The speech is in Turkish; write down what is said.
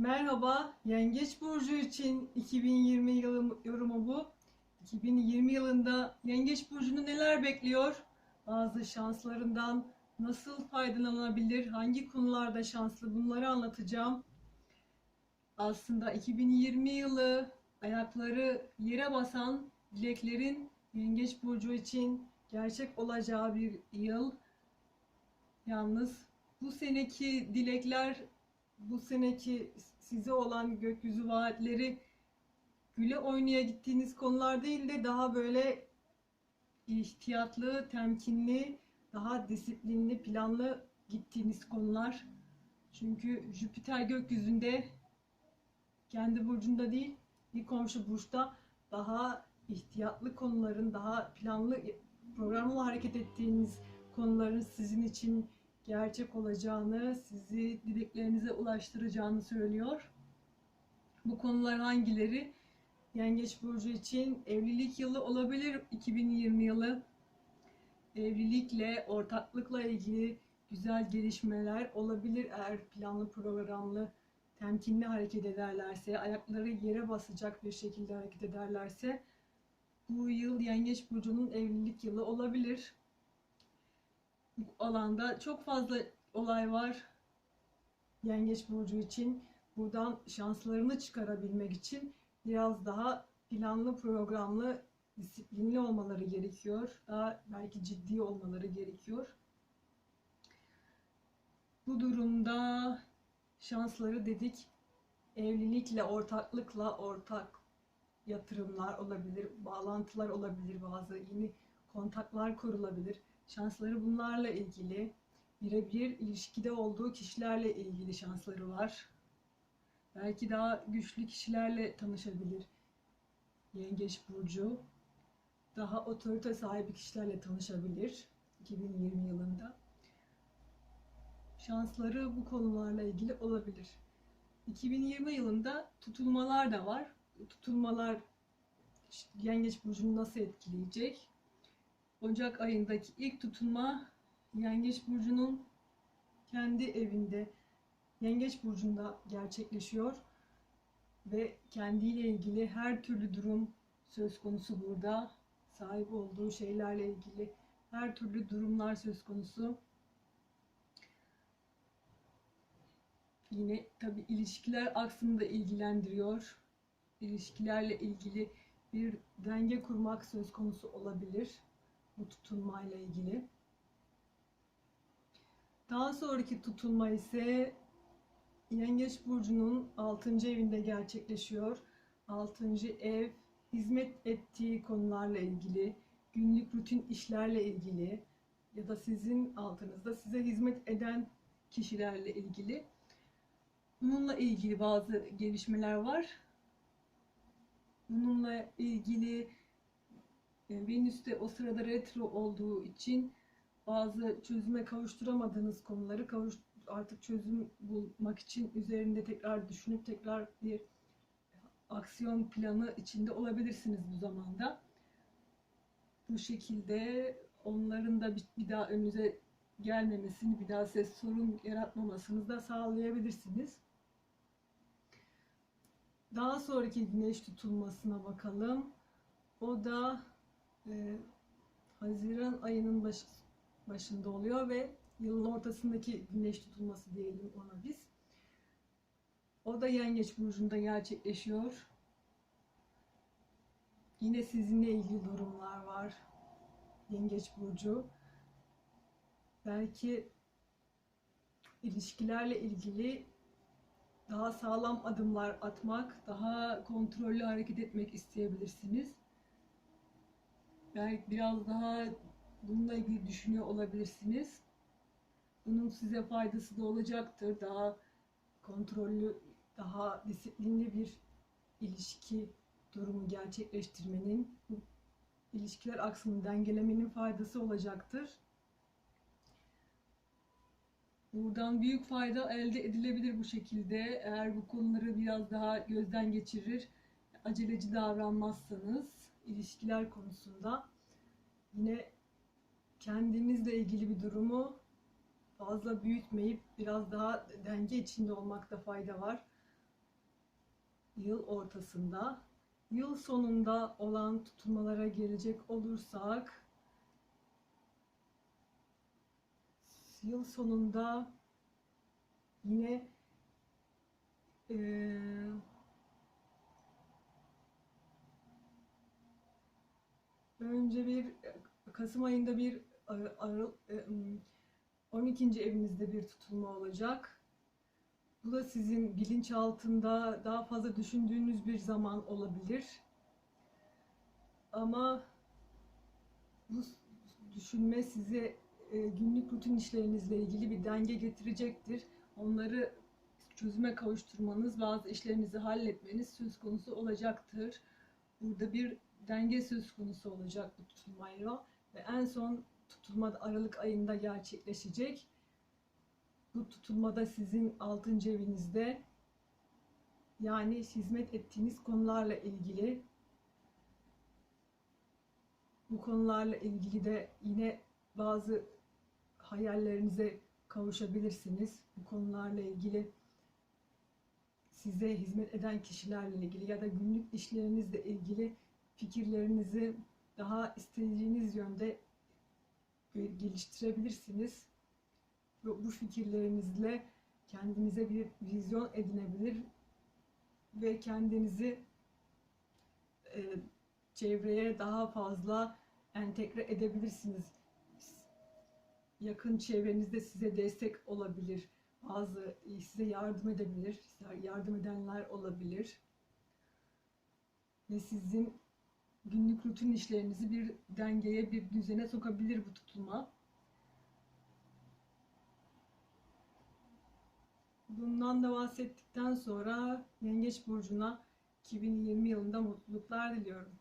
Merhaba, Yengeç Burcu için 2020 yılı yorumu bu. 2020 yılında Yengeç Burcu'nu neler bekliyor? Bazı şanslarından nasıl faydalanabilir? Hangi konularda şanslı? Bunları anlatacağım. Aslında 2020 yılı ayakları yere basan dileklerin Yengeç Burcu için gerçek olacağı bir yıl. Yalnız bu seneki dilekler bu seneki size olan gökyüzü vaatleri güle oynaya gittiğiniz konular değil de daha böyle ihtiyatlı, temkinli, daha disiplinli, planlı gittiğiniz konular. Çünkü Jüpiter gökyüzünde kendi burcunda değil, bir komşu burçta daha ihtiyatlı konuların, daha planlı, programlı hareket ettiğiniz konuların sizin için gerçek olacağını, sizi dileklerinize ulaştıracağını söylüyor. Bu konular hangileri? Yengeç Burcu için evlilik yılı olabilir 2020 yılı. Evlilikle, ortaklıkla ilgili güzel gelişmeler olabilir eğer planlı, programlı, temkinli hareket ederlerse, ayakları yere basacak bir şekilde hareket ederlerse bu yıl Yengeç Burcu'nun evlilik yılı olabilir bu alanda çok fazla olay var. Yengeç burcu için buradan şanslarını çıkarabilmek için biraz daha planlı, programlı, disiplinli olmaları gerekiyor. Daha belki ciddi olmaları gerekiyor. Bu durumda şansları dedik. Evlilikle, ortaklıkla ortak yatırımlar olabilir, bağlantılar olabilir, bazı yeni kontaklar kurulabilir Şansları bunlarla ilgili. Birebir ilişkide olduğu kişilerle ilgili şansları var. Belki daha güçlü kişilerle tanışabilir. Yengeç Burcu. Daha otorite sahibi kişilerle tanışabilir. 2020 yılında. Şansları bu konularla ilgili olabilir. 2020 yılında tutulmalar da var. Tutulmalar Yengeç Burcu'nu nasıl etkileyecek? Ocak ayındaki ilk tutulma Yengeç Burcu'nun kendi evinde Yengeç Burcu'nda gerçekleşiyor ve kendiyle ilgili her türlü durum söz konusu burada. Sahip olduğu şeylerle ilgili her türlü durumlar söz konusu. Yine tabi ilişkiler aksını da ilgilendiriyor. İlişkilerle ilgili bir denge kurmak söz konusu olabilir bu tutulmayla ilgili. Daha sonraki tutulma ise Yengeç Burcu'nun 6. evinde gerçekleşiyor. 6. ev hizmet ettiği konularla ilgili, günlük rutin işlerle ilgili ya da sizin altınızda size hizmet eden kişilerle ilgili. Bununla ilgili bazı gelişmeler var. Bununla ilgili Venüs'te o sırada retro olduğu için bazı çözüme kavuşturamadığınız konuları kavuş, artık çözüm bulmak için üzerinde tekrar düşünüp tekrar bir aksiyon planı içinde olabilirsiniz bu zamanda. Bu şekilde onların da bir, daha önünüze gelmemesini, bir daha ses sorun yaratmamasını da sağlayabilirsiniz. Daha sonraki güneş tutulmasına bakalım. O da e, Haziran ayının baş, başında oluyor ve yılın ortasındaki güneş tutulması diyelim ona biz. O da Yengeç Burcu'nda gerçekleşiyor. Yine sizinle ilgili durumlar var. Yengeç Burcu. Belki ilişkilerle ilgili daha sağlam adımlar atmak, daha kontrollü hareket etmek isteyebilirsiniz belki biraz daha bununla ilgili düşünüyor olabilirsiniz. Bunun size faydası da olacaktır. Daha kontrollü, daha disiplinli bir ilişki durumu gerçekleştirmenin, ilişkiler aksını dengelemenin faydası olacaktır. Buradan büyük fayda elde edilebilir bu şekilde. Eğer bu konuları biraz daha gözden geçirir, aceleci davranmazsanız ilişkiler konusunda yine kendinizle ilgili bir durumu fazla büyütmeyip biraz daha denge içinde olmakta fayda var. yıl ortasında. Yıl sonunda olan tutulmalara gelecek olursak yıl sonunda yine eee önce bir Kasım ayında bir ar- ar- e, m, 12. evinizde bir tutulma olacak. Bu da sizin bilinçaltında daha fazla düşündüğünüz bir zaman olabilir. Ama bu düşünme size e, günlük rutin işlerinizle ilgili bir denge getirecektir. Onları çözüme kavuşturmanız, bazı işlerinizi halletmeniz söz konusu olacaktır. Burada bir denge söz konusu olacak bu tutulmayla ve en son tutulma Aralık ayında gerçekleşecek. Bu tutulmada sizin 6. evinizde yani hizmet ettiğiniz konularla ilgili bu konularla ilgili de yine bazı hayallerinize kavuşabilirsiniz. Bu konularla ilgili size hizmet eden kişilerle ilgili ya da günlük işlerinizle ilgili fikirlerinizi daha istediğiniz yönde geliştirebilirsiniz. Ve bu fikirlerinizle kendinize bir vizyon edinebilir ve kendinizi e, çevreye daha fazla entegre edebilirsiniz. Yakın çevrenizde size destek olabilir. Bazı size yardım edebilir. Yardım edenler olabilir. Ve sizin günlük rutin işlerinizi bir dengeye, bir düzene sokabilir bu tutulma. Bundan da bahsettikten sonra Yengeç Burcu'na 2020 yılında mutluluklar diliyorum.